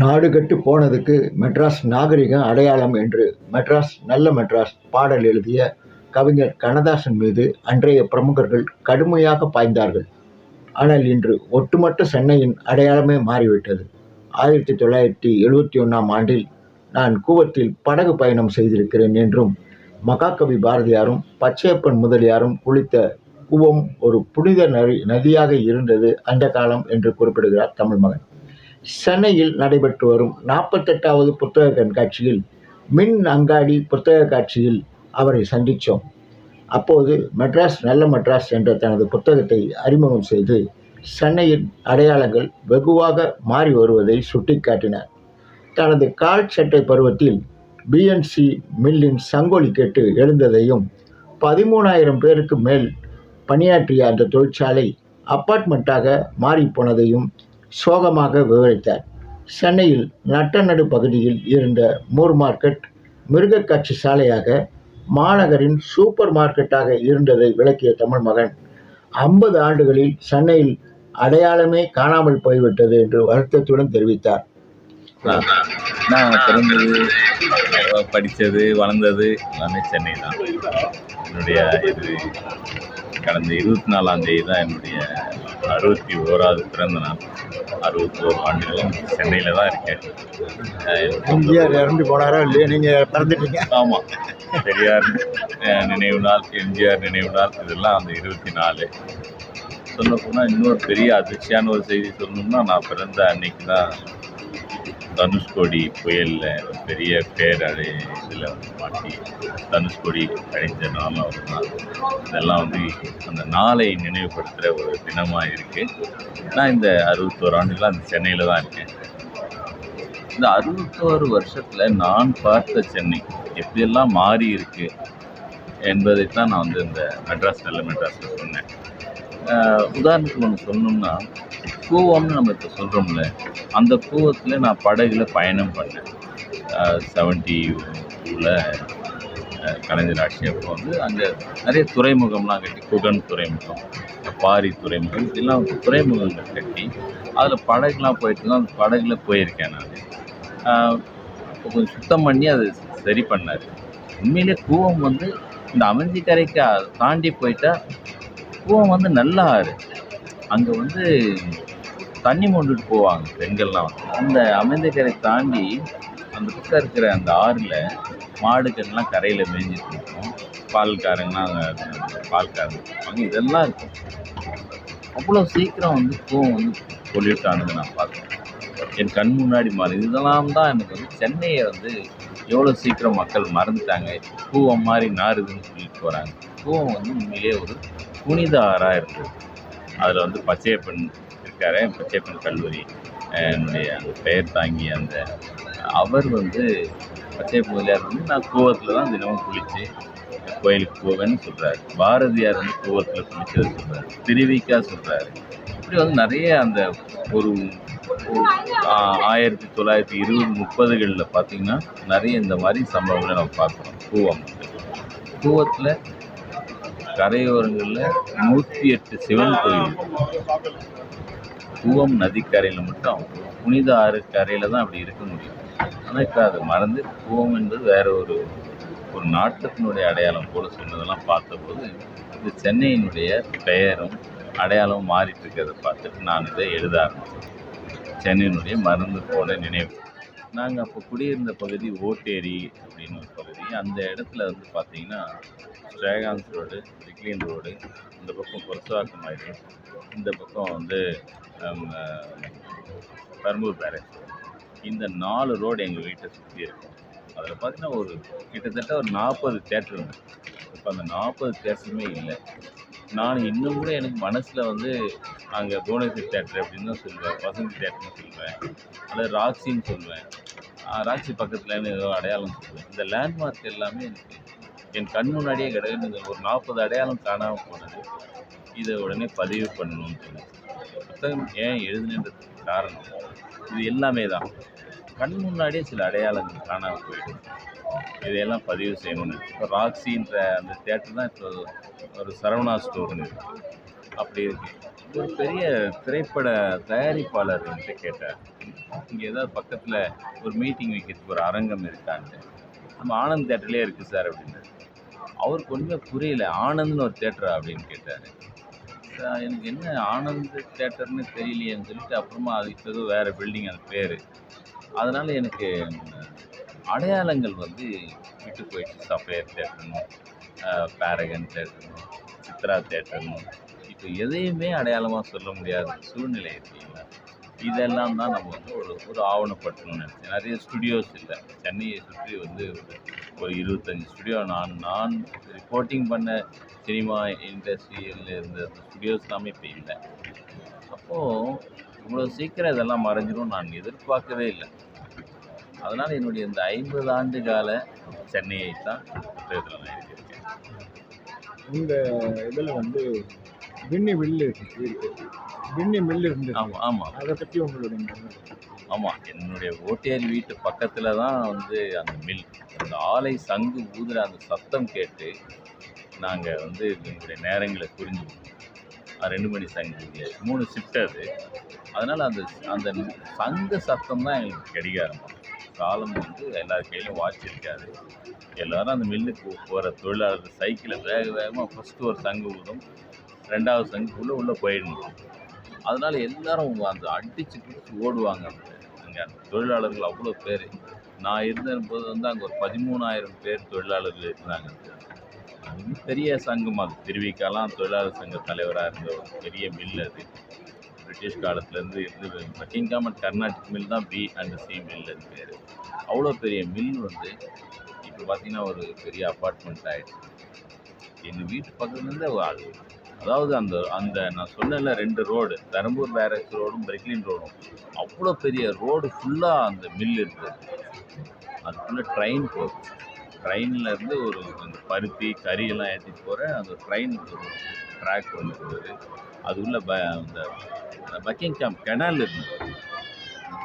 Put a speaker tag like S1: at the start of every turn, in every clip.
S1: நாடுகட்டு போனதுக்கு மெட்ராஸ் நாகரிகம் அடையாளம் என்று மெட்ராஸ் நல்ல மெட்ராஸ் பாடல் எழுதிய கவிஞர் கண்ணதாசன் மீது அன்றைய பிரமுகர்கள் கடுமையாக பாய்ந்தார்கள். ஆனால் இன்று ஒட்டுமொத்த சென்னையின் அடையாளமே மாறிவிட்டது. ஆயிரத்தி தொள்ளாயிரத்தி எழுபத்தி ஒன்றாம் ஆண்டில் நான் கூவத்தில் படகு பயணம் செய்திருக்கிறேன் என்றும் மகாகவி பாரதியாரும் பச்சையப்பன் முதலியாரும் குளித்த கூவம் ஒரு புனித நதி நதியாக இருந்தது அந்த காலம் என்று குறிப்பிடுகிறார் தமிழ் மகன். சென்னையில் நடைபெற்று வரும் நாற்பத்தெட்டாவது புத்தக கண்காட்சியில் மின் அங்காடி புத்தக காட்சியில் அவரை சந்தித்தோம் அப்போது மெட்ராஸ் நல்ல மெட்ராஸ் என்ற தனது புத்தகத்தை அறிமுகம் செய்து சென்னையின் அடையாளங்கள் வெகுவாக மாறி வருவதை சுட்டிக்காட்டினார். தனது கால் சட்டை பருவத்தில் பிஎன்சி மில்லின் சங்கொலி கேட்டு எழுந்ததையும் பதிமூணாயிரம் பேருக்கு மேல் பணியாற்றிய அந்த தொழிற்சாலை அப்பார்ட்மெண்ட்டாக மாறிப்போனதையும் சோகமாக விவரித்தார். சென்னையில் நட்டநடு பகுதியில் இருந்த மூர் மார்க்கெட் மிருகக்காட்சி சாலையாக மாநகரின் சூப்பர் மார்க்கெட்டாக இருந்ததை விளக்கிய தமிழ் மகன் ஐம்பது ஆண்டுகளில் சென்னையில் அடையாளமே காணாமல் போய்விட்டது என்று வருத்தத்துடன் தெரிவித்தார்.
S2: நான் பிறந்தது படித்தது வளர்ந்தது எல்லாமே சென்னை தான். என்னுடைய இது கடந்த இருபத்தி நாலாம் தேதி தான் என்னுடைய அறுபத்தி ஓராவது பிறந்த நாள் அறுபத்தி ஓரு ஆண்டுகளும் சென்னையில் தான் இருக்கேன்.
S1: எம்ஜிஆர் இறந்து போனாரோ இல்லையா நீங்கள் பிறந்துட்டீங்க.
S2: ஆமாம் பெரியார் நினைவு நாள் எம்ஜிஆர் நினைவு நாள் இதெல்லாம் அந்த இருபத்தி நாலு. சொல்ல போனால் இன்னொரு பெரிய அதிர்ச்சியான ஒரு செய்தி சொல்லணும்னா நான் பிறந்த அன்னைக்கு தான் தனுஷ்கோடி புயலில் ஒரு பெரிய பேரடை இதில் வந்து மாட்டி தனுஷ்கோடி அழிஞ்ச நாளும் அவர் தான் இதெல்லாம் வந்து அந்த நாளை நினைவுபடுத்துகிற ஒரு தினமாக இருக்குது நான் இந்த அறுபத்தோரு ஆண்டுகளாக அந்த சென்னையில் தான் இருக்கேன். இந்த அறுபத்தோரு வருஷத்தில் நான் பார்த்த சென்னை எப்படியெல்லாம் மாறி இருக்கு என்பதைத்தான் நான் வந்து இந்த மெட்ராஸ் நல்ல மெட்ராஸில் சொன்னேன். உதாரணத்துக்கு ஒன்று சொன்னோம்னா கூவம்னு நம்ம இப்போ சொல்கிறோம்ல அந்த கூவத்தில் நான் படகுல பயணம் பண்ணேன். செவன்ட்டி டூவில் கலைஞர் ஆட்சி அப்போ வந்து அங்கே நிறைய துறைமுகம்லாம் கட்டி குகன் துறைமுகம் பாரி துறைமுகம் இதெல்லாம் துறைமுகங்கள் கட்டி அதில் படகுலாம் போயிட்டு தான் அந்த படகுல போயிருக்கேன் நான். கொஞ்சம் சுத்தம் பண்ணி அதை சரி பண்ணார். உண்மையிலே கூவம் வந்து இந்த அமைஞ்சிக்கரைக்கு கரைக்கு தாண்டி போயிட்டால் கூவம் வந்து நல்லா ஆறு அங்கே வந்து தண்ணி மொண்டுட்டு போவாங்க பெண்கள்லாம் வந்து. அந்த அமைந்தக்கரை தாண்டி அந்த பக்கம் இருக்கிற அந்த ஆறில் மாடுகள்லாம் கரையில் மேய்ஞ்சிட்டு இருக்கும். பால்காரங்கலாம் பால்காரங்க இருப்பாங்க. இதெல்லாம் இருக்கும். அவ்வளோ சீக்கிரம் வந்து கோவம் வந்து பொல்யூட் ஆனது நான் பார்த்தேன் என் கண் முன்னாடி மாறி. இதெல்லாம் தான் எனக்கு வந்து சென்னையை வந்து எவ்வளோ சீக்கிரம் மக்கள் மறந்துட்டாங்க. பூவை மாதிரி நாறுதுன்னு சொல்லிட்டு போகிறாங்க பூவை வந்து உண்மையிலேயே ஒரு புனித ஆறாக இருக்குது. அதில் வந்து பச்சையப்பன் இருக்காரு பச்சையப்பன் கல்லூரி என்னுடைய அந்த பெயர் தாங்கி அந்த அவர் வந்து பச்சையப்பன் முதலியார் வந்து நான் கூவத்தில் தான் தினமும் குளித்து கோயிலுக்கு போவேன்னு சொல்கிறாரு பாரதியார் வந்து கூவத்தில் குளித்தது சொல்கிறார் திருவிக்கா சொல்கிறாரு இப்படி வந்து நிறைய அந்த ஒரு ஆயிரத்தி தொள்ளாயிரத்தி இருபது முப்பதுகளில் பார்த்தீங்கன்னா நிறைய இந்த மாதிரி சம்பவங்களை நம்ம பார்க்குறோம். கூவம். கூவத்தில் கரையோரங்களில் நூற்றி எட்டு சிவன் கோயில். கூவம் நதிக்கரையில் மட்டும் புனித ஆறு கரையில் தான் அப்படி இருக்க முடியும். ஆனால் இப்போ அதை மறந்து கூவம் என்பது வேற ஒரு ஒரு நாட்டத்தினுடைய அடையாளம் போல சொன்னதெல்லாம் பார்த்தபோது இது சென்னையினுடைய பெயரும் அடையாளமும் மாறிட்டு இருக்கிறத பார்த்துட்டு நான் இதை எழுத ஆரம்பித்தேன். சென்னையினுடைய மருந்து போல நினைவு. நாங்கள் அப்போ குடியிருந்த பகுதி ஓட்டேரி அப்படின்னு ஒரு பகுதி. அந்த இடத்துல வந்து பார்த்தீங்கன்னா ஸ்ரேகாந்த் ரோடு ரிக்லின் ரோடு இந்த பக்கம் பொருத்தவாக்கம் ஆயிடு இந்த பக்கம் வந்து பெரம்பூர் பேரேஜ் இந்த நாலு ரோடு எங்கள் வீட்டை சுற்றி இருக்கும் அதில் பார்த்தீங்கன்னா ஒரு கிட்டத்தட்ட ஒரு நாற்பது தேட்டர் இருந்தது இப்போ அந்த நாற்பது தேட்டருமே இல்லை. நான் இன்னும் கூட எனக்கு மனசில் வந்து அங்கே புவனேஸ்வரி தேட்டர் அப்படின்னு தான் சொல்லுவேன். வசந்தி தேட்டர்னு சொல்லுவேன். அல்லது ராக்ஸின்னு சொல்லுவேன். ஆஹ் ராக்ஸி பக்கத்துலன்னு ஏதோ அடையாளம் சொல்லுவேன். இந்த லேண்ட்மார்க் எல்லாமே எனக்கு என் கண் முன்னாடியே கிடையாது ஒரு நாற்பது அடையாளம் காணாமல் போனது. இதை உடனே பதிவு பண்ணணும்னு புத்தகம் ஏன் எழுதுனதுக்கு காரணம்? இது எல்லாமே தான். கண் முன்னாடியே சில அடையாளங்கள் காணாமல் போயிடும். இதையெல்லாம் பதிவு செய்யணும்னு. இப்போ ராக்ஸின்ற அந்த தேட்டர் தான் இப்போ ஒரு சரவணா ஸ்டோர்னு இருக்கு. அப்படி இருக்கு. ஒரு பெரிய திரைப்பட தயாரிப்பாளர் வந்துட்டு கேட்டார். இங்கே ஏதாவது பக்கத்தில் ஒரு மீட்டிங் வைக்கிறதுக்கு ஒரு அரங்கம் இருக்கான்ட்டு. நம்ம ஆனந்த் தேட்டர்லேயே இருக்குது சார் அப்படின்னு அவருக்கு ஒன்றுமே புரியல. ஆனந்த்னு ஒரு தேட்டரா அப்படின்னு கேட்டார். எனக்கு என்ன ஆனந்த் தேட்டர்னு தெரியலையேன்னு சொல்லிட்டு அப்புறமா அதுக்கு ஏதோ வேறு பில்டிங் அது பேர். அதனால் எனக்கு அடையாளங்கள் வந்து விட்டு போயிடுச்சு. சப்ளையர் தேட்டர்னும் பேரகன் தேட்டர்னும் சித்ரா தேட்டர்னும் இப்போ எதையுமே அடையாளமாக சொல்ல முடியாத சூழ்நிலை இருக்குங்களா இதெல்லாம் தான் நம்ம வந்து ஒரு ஒரு ஆவணப்பட்டணும்னு நினச்சேன். நிறைய ஸ்டுடியோஸ் இல்லை. சென்னையை சுற்றி வந்து ஒரு இருபத்தஞ்சி ஸ்டுடியோ நான் நான் ரிப்போர்ட்டிங் பண்ண சினிமா இண்டஸ்ட்ரியில் இருந்த ஸ்டுடியோஸ் எல்லாமே இப்போ இல்லை. அப்போது இவ்வளோ சீக்கிரம் இதெல்லாம் மறைஞ்சிரும் நான் எதிர்பார்க்கவே இல்லை. அதனால் என்னுடைய இந்த ஐம்பது ஆண்டு கால சென்னையை தான் நான் எழுதியிருக்கேன்.
S1: இந்த இதில் வந்து விண்ணி வில்லு விண்ணி மில்லு இருந்தது
S2: ஆமாம் ஆமாம்
S1: அதை பற்றி உங்களுடைய.
S2: ஆமாம் என்னுடைய ஓட்டேரி வீட்டு பக்கத்தில் தான் வந்து அந்த மில் அந்த ஆலை சங்கு ஊதுகிற அந்த சத்தம் கேட்டு நாங்கள் வந்து எங்களுடைய நேரங்களை புரிஞ்சுக்கணும் ரெண்டு மணி சங்கு மூணு ஷிஃப்ட் அது. அதனால் அந்த அந்த சங்கு சத்தம் தான் எங்களுக்கு கடிகாரம். காலம் வந்து எல்லார் கையிலும் வாட்ச் இருக்காது. எல்லோரும் அந்த மில்லுக்கு போகிற தொழிலாளர் சைக்கிளை வேக வேகமாக ஃபஸ்ட்டு ஒரு சங்கு ஊதும் ரெண்டாவது சங்குக்குள்ளே உள்ளே போயிடணும். அதனால் எல்லாரும் அந்த அடிச்சு பிடிச்சி ஓடுவாங்க அங்கே அந்த தொழிலாளர்கள் அவ்வளோ பேர். நான் இருந்தபோது வந்து அங்கே ஒரு பதிமூணாயிரம் பேர் தொழிலாளர்கள் இருந்தாங்க. அது பெரிய சங்கம் அது. திருவிக்காலாம் தொழிலாளர் சங்க தலைவராக இருந்த ஒரு பெரிய மில் அது. பிரிட்டிஷ் காலத்துலேருந்து இருந்து பக்கிங்காம் அண்ட் கர்நாடிக் மில் தான் பி அண்ட் சி மில்லுன்னு பேர். அவ்வளோ பெரிய மில் வந்து இப்போ பார்த்திங்கன்னா ஒரு பெரிய அப்பார்ட்மெண்ட் ஆகிடுச்சு எங்கள் வீட்டு பக்கத்துலேருந்து அது அதாவது அந்த அந்த நான் சொன்னேன்ல ரெண்டு ரோடு தரும்பூர் பேரக்ஸ் ரோடும் பிரிக்லின் ரோடும். அவ்வளோ பெரிய ரோடு ஃபுல்லாக அந்த மில் இருக்குது அதுக்குள்ளே ட்ரெயின் போகும். ட்ரெயினில் இருந்து ஒரு அந்த பருத்தி கறியெல்லாம் ஏற்றிட்டு போகிற அந்த ட்ரெயின் ஒரு ட்ராக் ஒன்று அதுக்குள்ளே அது உள்ள ப அந்த பக்கிங்காம் கெனால் இருந்தது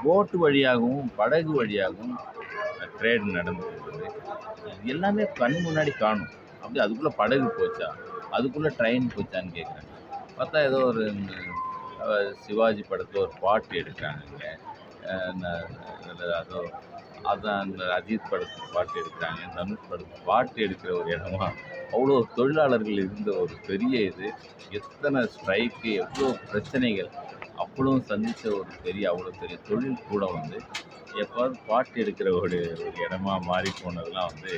S2: போட்டு வழியாகவும் படகு வழியாகவும் ட்ரேட் நடந்துருக்குது இது எல்லாமே கண் முன்னாடி காணும். அப்படி அதுக்குள்ளே படகு போச்சா? அதுக்குள்ளே ட்ரெயின் போச்சான்னு கேட்குறேன் பார்த்தா ஏதோ ஒரு சிவாஜி படத்தில் ஒரு பாட்டு எடுக்கிறாங்க அதோ அதான் அந்த அஜித் படத்துக்கு பாட்டு எடுக்கிறாங்க தனுஷ் படத்துக்கு பாட்டு எடுக்கிற ஒரு இடமா. அவ்வளோ தொழிலாளர்கள் இருந்த ஒரு பெரிய இது. எத்தனை ஸ்ட்ரைக்கு எவ்வளோ பிரச்சனைகள். அவ்வளோ சந்தித்த ஒரு பெரிய அவ்வளோ பெரிய தொழில் கூட வந்து எப்போது பாட்டு எடுக்கிற ஒரு ஒரு இடமா மாறி போனதெல்லாம் வந்து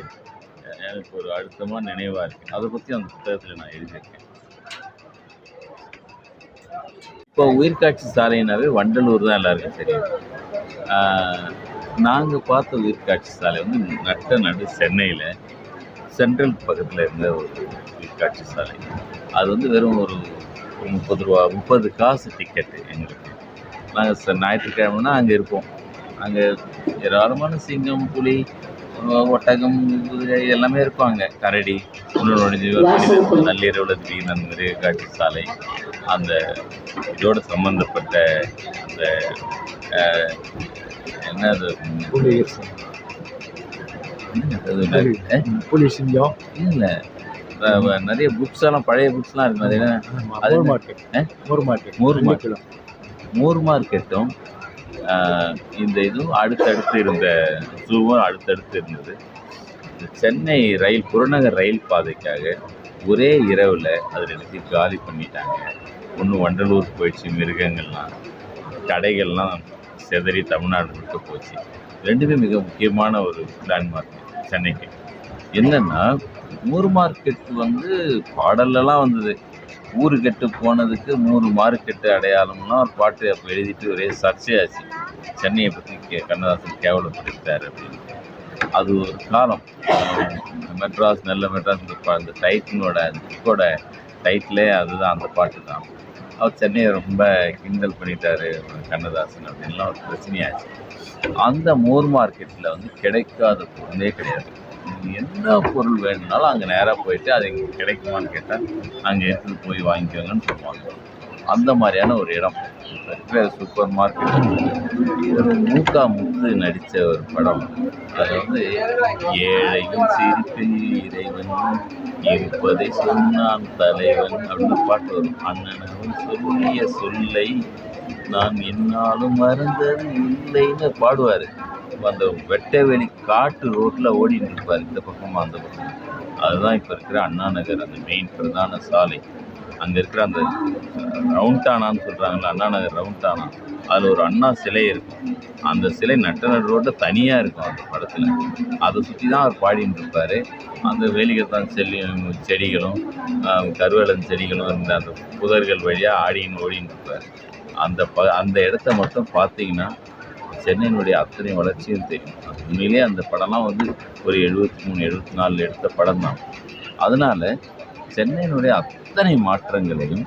S2: எனக்கு ஒரு அழுத்தமாக நினைவாக இருக்குது அதை பற்றி அந்த புத்தகத்தில் நான் எழுதியிருக்கேன். இப்போ உயிர்காட்சி சாலைனாவே வண்டலூர் தான் எல்லாருக்கும் தெரியும். நாங்கள் பார்த்த உயிர்காட்சி சாலை வந்து நட்ட நடு சென்னையில் சென்ட்ரல் பக்கத்தில் இருந்த ஒரு உயிர்காட்சி சாலை. அது வந்து வெறும் ஒரு முப்பது ரூபா முப்பது காசு டிக்கெட்டு எங்களுக்கு. நாங்கள் ஞாயிற்றுக்கிழமைனா அங்கே இருப்போம். அங்கே ஏராளமான சிங்கம் புலி ஒட்டகம் குதிரை எல்லாமே இருப்பாங்க கரடி ஒன்று நுழைஞ்சு நள்ளிரவில் திடீர்னு அந்த மிருக காட்சி சாலை அந்த இதோடு சம்மந்தப்பட்ட அந்த
S1: புலிகள்
S2: அது
S1: புலி. சிங்கம்.
S2: இல்லை நிறைய புக்ஸ் எல்லாம் பழைய புக்ஸ்லாம் இருக்கும் அது என்ன? அது
S1: மூர்
S2: என்ன?
S1: மார்க்கெட்? மூர் மார்க்கெட்
S2: மூர் மார்க்கெட்டும் இந்த இதுவும் அடுத்தடுத்து இருந்த ஜூவும் அடுத்தடுத்து இருந்தது. இந்த சென்னை ரயில் புறநகர் ரயில் பாதைக்காக ஒரே இரவில் அதில் எடுத்து காலி பண்ணிட்டாங்க. ஒன்று வண்டலூர் போயிடுச்சு மிருகங்கள்லாம். கடைகள்லாம் செதறி தமிழ்நாடு முழுக்க போச்சு. ரெண்டுமே மிக முக்கியமான ஒரு லேண்ட்மார்க் சென்னைக்கு. என்னென்னா மூர் மார்க்கெட் வந்து பாடல்லலாம் வந்தது. ஊரு கெட்டு போனதுக்கு மூணு மார்க்கெட்டு அடையாளம்லாம் ஒரு பாட்டு அப்போ எழுதிட்டு ஒரே சர்ச்சையாச்சு. சென்னையை பற்றி கே கண்ணதாசன் கேவலப்படுத்தார் அப்படின்னு. அது ஒரு காலம். மெட்ராஸ் நல்ல மெட்ராஸ் அந்த டைட்டிலோட டைட்டினோட அந்த புக்கோட டைட்டிலே அதுதான் அந்த பாட்டு தான். அவர் சென்னையை ரொம்ப கிண்டல் பண்ணிட்டாரு கண்ணதாசன் அப்படின்லாம் ஒரு பிரச்சனையாச்சு. அந்த மோர் மார்க்கெட்டில் வந்து கிடைக்காத பொருளே கிடையாது. என்ன பொருள் வேணும்னாலும் அங்கே நேராக போயிட்டு அது இங்கே கிடைக்குமான்னு கேட்டால் அங்கே எடுத்துகிட்டு போய் வாங்கிக்கோங்கன்னு சொல்லுவாங்க. அந்த மாதிரியான ஒரு இடம். Supermarket. ஒரு மூக்கா முத்து நடித்த ஒரு படம். அது வந்து ஏழையும் சிரிப்பில் இறைவன் இருப்பதை சொன்னான் தலைவன் அப்படின்னு பாட்டு வரும். அண்ணனும் சொல்லிய சொல்லை நான் என்னாலும் மறந்தது இல்லைன்னு பாடுவார். அந்த வெட்டவெளி காட்டு ரோட்டில் ஓடி இருப்பார். இந்த பக்கமாக அந்த பக்கம். அதுதான் இப்போ இருக்கிற அண்ணா நகர் அந்த மெயின் பிரதான சாலை. அங்கே இருக்கிற அந்த ரவுண்டானான்னு சொல்கிறாங்கல்ல அண்ணா நகர் ரவுண்டானா அதில் ஒரு அண்ணா சிலை இருக்கும். அந்த சிலை நட்ட ரோட்டில் தனியாக இருக்கும் அந்த படத்தில். அதை சுற்றி தான் அவர் பாடின்னு இருப்பார். அந்த வேலிகத்தான் செல்லி செடிகளும் கருவேலன் செடிகளும் இருந்த அந்த புதர்கள் வழியாக ஆடின்னு ஓடின்னு இருப்பார். அந்த ப அந்த இடத்த மட்டும் பார்த்தீங்கன்னா சென்னையினுடைய அத்தனை வளர்ச்சியும் தெரியும். உண்மையிலே அந்த படம்லாம் வந்து ஒரு எழுபத்தி மூணு எழுபத்தி நாலில் எடுத்த படம் தான் அதனால் சென்னையினுடைய அத்தனை மாற்றங்களையும்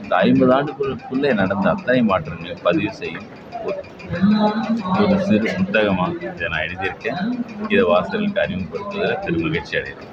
S2: இந்த ஐம்பது ஆண்டுகளுக்குள்ளே நடந்த அத்தனை மாற்றங்களையும் பதிவு செய்யும் ஒரு- சிறு புத்தகமாக இதை நான் எழுதியிருக்கேன். இதை வாசலுக்கு அறிமுகப்படுத்துவதில் பெருமகிழ்ச்சி அடைகிறேன்.